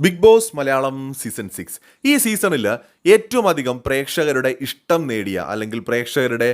Big Boss Malayalam season six ഈ സീസണിൽ ഏറ്റവും അധികം പ്രേക്ഷകരുടെ ഇഷ്ടം നേടിയ അല്ലെങ്കിൽ പ്രേക്ഷകരുടെ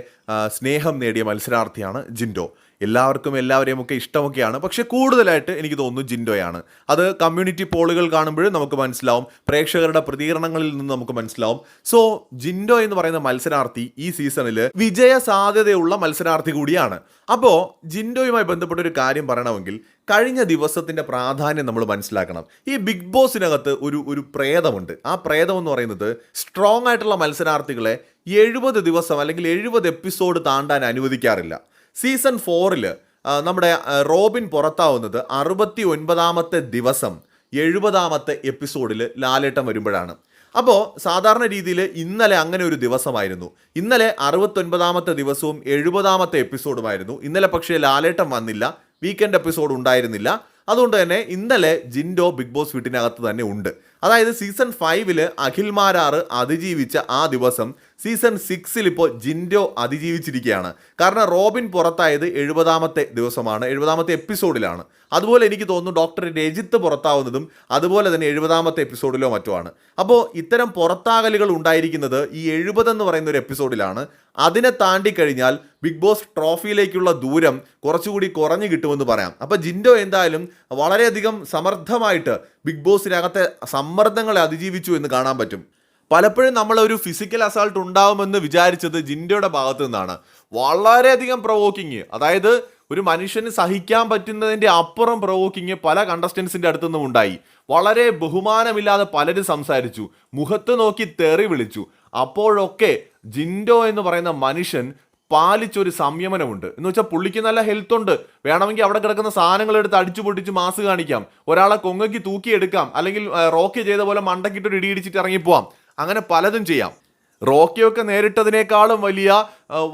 സ്നേഹം നേടിയ മത്സരാർത്ഥിയാണ് ജിൻഡോ. എല്ലാവർക്കും എല്ലാവരെയും ഒക്കെ ഇഷ്ടമൊക്കെയാണ്. പക്ഷെ കൂടുതലായിട്ട് എനിക്ക് തോന്നുന്നു ജിൻഡോയാണ്. അത് കമ്മ്യൂണിറ്റി പോളുകൾ കാണുമ്പോൾ നമുക്ക് മനസ്സിലാവും. പ്രേക്ഷകരുടെ പ്രതികരണങ്ങളിൽ നിന്ന് നമുക്ക് മനസ്സിലാവും. സോ ജിൻഡോ എന്ന് പറയുന്ന മത്സരാർത്ഥി ഈ സീസണിൽ വിജയ സാധ്യതയുള്ള മത്സരാർത്ഥി കൂടിയാണ്. അപ്പോൾ ജിൻഡോയുമായി ബന്ധപ്പെട്ട ഒരു കാര്യം പറയണമെങ്കിൽ കഴിഞ്ഞ ദിവസത്തിന്റെ പ്രാധാന്യം നമ്മൾ മനസ്സിലാക്കണം. ഈ ബിഗ് ബോസിനകത്ത് ഒരു ഒരു പ്രേതമുണ്ട്. ആ പ്രേതം എന്ന് പറയുന്നത് സ്ട്രോങ് ആയിട്ടുള്ള മത്സരാർത്ഥികളെ എഴുപത് ദിവസം അല്ലെങ്കിൽ എഴുപത് എപ്പിസോഡ് താണ്ടാൻ അനുവദിക്കാറില്ല. സീസൺ ഫോറിൽ നമ്മുടെ റോബിൻ പുറത്താവുന്നത് അറുപത്തി ഒൻപതാമത്തെ ദിവസം എഴുപതാമത്തെ എപ്പിസോഡിൽ ലാലേട്ടം വരുമ്പോഴാണ്. അപ്പോൾ സാധാരണ രീതിയിൽ ഇന്നലെ അങ്ങനെ ഒരു ദിവസമായിരുന്നു. ഇന്നലെ അറുപത്തൊൻപതാമത്തെ ദിവസവും എഴുപതാമത്തെ എപ്പിസോഡുമായിരുന്നു. ഇന്നലെ പക്ഷേ ലാലേട്ടം വന്നില്ല വീക്കെൻഡ് എപ്പിസോഡ് ഉണ്ടായിരുന്നില്ല. അതുകൊണ്ട് തന്നെ ഇന്നലെ ജിൻഡോ ബിഗ് ബോസ് വീട്ടിനകത്ത് തന്നെ ഉണ്ട്. അതായത് സീസൺ ഫൈവിൽ അഖിൽ മാരാറ് അതിജീവിച്ച ആ ദിവസം സീസൺ സിക്സിൽ ഇപ്പോൾ ജിൻഡോ അതിജീവിച്ചിരിക്കുകയാണ്. കാരണം റോബിൻ പുറത്തായത് എഴുപതാമത്തെ ദിവസമാണ് എഴുപതാമത്തെ എപ്പിസോഡിലാണ്. അതുപോലെ എനിക്ക് തോന്നുന്നു ഡോക്ടർ രജിത്ത് പുറത്താവുന്നതും അതുപോലെ തന്നെ എഴുപതാമത്തെ എപ്പിസോഡിലോ മറ്റോ ആണ് അപ്പോൾ ഇത്തരം പുറത്താകലുകൾ ഉണ്ടായിരിക്കുന്നത് ഈ എഴുപതെന്ന് പറയുന്ന ഒരു എപ്പിസോഡിലാണ്. അതിനെ താണ്ടി കഴിഞ്ഞാൽ ബിഗ് ബോസ് ട്രോഫിയിലേക്കുള്ള ദൂരം കുറച്ചുകൂടി കുറഞ്ഞു കിട്ടുമെന്ന് പറയാം. അപ്പോൾ ജിൻഡോ എന്തായാലും വളരെയധികം സമർത്ഥമായിട്ട് ബിഗ് ബോസിനകത്തെ സമ്മർദ്ദങ്ങളെ അതിജീവിച്ചു എന്ന് കാണാൻ പറ്റും. പലപ്പോഴും നമ്മളൊരു ഫിസിക്കൽ അസാൾട്ട് ഉണ്ടാവുമെന്ന് വിചാരിച്ചത് ജിൻഡയുടെ ഭാഗത്തു നിന്നാണ്. വളരെയധികം പ്രവോക്കിങ് അതായത് ഒരു മനുഷ്യന് സഹിക്കാൻ പറ്റുന്നതിന്റെ അപ്പുറം പ്രവോക്കിങ് പല കണ്ടസ്റ്റൻസിന്റെ അടുത്തു നിന്നും ഉണ്ടായി. വളരെ ബഹുമാനമില്ലാതെ പലരും സംസാരിച്ചു. മുഖത്ത് നോക്കി തെറി വിളിച്ചു. അപ്പോഴൊക്കെ ജിൻഡോ എന്ന് പറയുന്ന മനുഷ്യൻ പാലിച്ചൊരു സംയമനമുണ്ട്. എന്ന് വെച്ചാൽ പുള്ളിക്ക് നല്ല ഹെൽത്ത് ഉണ്ട് വേണമെങ്കിൽ അവിടെ കിടക്കുന്ന സാധനങ്ങൾ എടുത്ത് അടിച്ചു പൊട്ടിച്ച് മാസ് കാണിക്കാം. ഒരാളെ കൊങ്ങയ്ക്ക് തൂക്കിയെടുക്കാം. അല്ലെങ്കിൽ റോക്കി ചെയ്ത പോലെ മണ്ടക്കിട്ടൊരു ഇടിയിടിച്ചിട്ട് ഇറങ്ങിപ്പോവാം. അങ്ങനെ പലതും ചെയ്യാം. റോക്കിയൊക്കെ നേരിട്ടതിനേക്കാളും വലിയ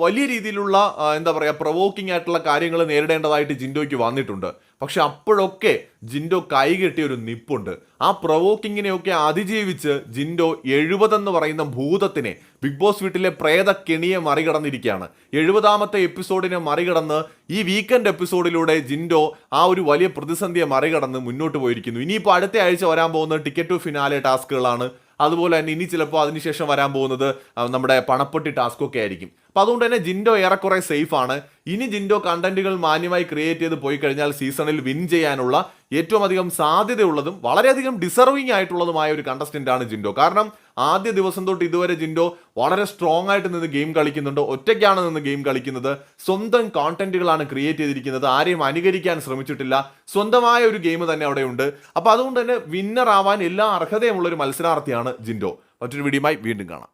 വലിയ രീതിയിലുള്ള എന്താ പറയുക പ്രൊവോക്കിംഗ് ആയിട്ടുള്ള കാര്യങ്ങൾ നേരിടേണ്ടതായിട്ട് ജിൻഡോയ്ക്ക് വന്നിട്ടുണ്ട്. പക്ഷെ അപ്പോഴൊക്കെ ജിൻഡോ കൈകെട്ടിയ ഒരു നിപ്പുണ്ട്. ആ പ്രൊവോക്കിങ്ങിനെയൊക്കെ അതിജീവിച്ച് ജിൻഡോ എഴുപതെന്ന് പറയുന്ന ഭൂതത്തിനെ ബിഗ് ബോസ് വീട്ടിലെ പ്രേത കെണിയെ മറികടന്നിരിക്കുകയാണ്. എഴുപതാമത്തെ എപ്പിസോഡിനെ മറികടന്ന് ഈ വീക്കെൻഡ് എപ്പിസോഡിലൂടെ ജിൻഡോ ആ ഒരു വലിയ പ്രതിസന്ധിയെ മറികടന്ന് മുന്നോട്ട് പോയിരിക്കുന്നു. ഇനിയിപ്പോൾ അടുത്ത ആഴ്ച വരാൻ പോകുന്ന ടിക്കറ്റ് ടു ഫിനാലെ ടാസ്കുകളാണ്. അതുപോലെ തന്നെ ഇനി ചിലപ്പോൾ അതിനുശേഷം വരാൻ പോകുന്നത് നമ്മുടെ പണപ്പെട്ടി ടാസ്ക് ഒക്കെ ആയിരിക്കും. അപ്പോൾ അതുകൊണ്ട് തന്നെ ജിൻഡോ ഏറെക്കുറെ സേഫ് ആണ്. ഇനി ജിൻഡോ കണ്ടന്റുകൾ മാന്യമായി ക്രിയേറ്റ് ചെയ്ത് പോയി കഴിഞ്ഞാൽ സീസണിൽ വിൻ ചെയ്യാനുള്ള ഏറ്റവും അധികം സാധ്യതയുള്ളതും വളരെയധികം ഡിസർവിങ് ആയിട്ടുള്ളതുമായ ഒരു കണ്ടസ്റ്റന്റ് ആണ് ജിൻഡോ. കാരണം ആദ്യ ദിവസം തൊട്ട് ഇതുവരെ ജിൻഡോ വളരെ സ്ട്രോങ് ആയിട്ട് നിന്ന് ഗെയിം കളിക്കുന്നുണ്ട്. ഒറ്റയ്ക്കാണ് നിന്ന് ഗെയിം കളിക്കുന്നത്. സ്വന്തം കോണ്ടന്റുകളാണ് ക്രിയേറ്റ് ചെയ്തിരിക്കുന്നത്. ആരെയും അനുകരിക്കാൻ ശ്രമിച്ചിട്ടില്ല. സ്വന്തമായ ഒരു ഗെയിം തന്നെ അവിടെയുണ്ട്. അപ്പോൾ അതുകൊണ്ട് തന്നെ വിന്നർ ആവാൻ എല്ലാ അർഹതയുമുള്ള ഒരു മത്സരാർത്ഥിയാണ് ജിൻഡോ. മറ്റൊരു വീഡിയോയുമായി വീണ്ടും കാണാം.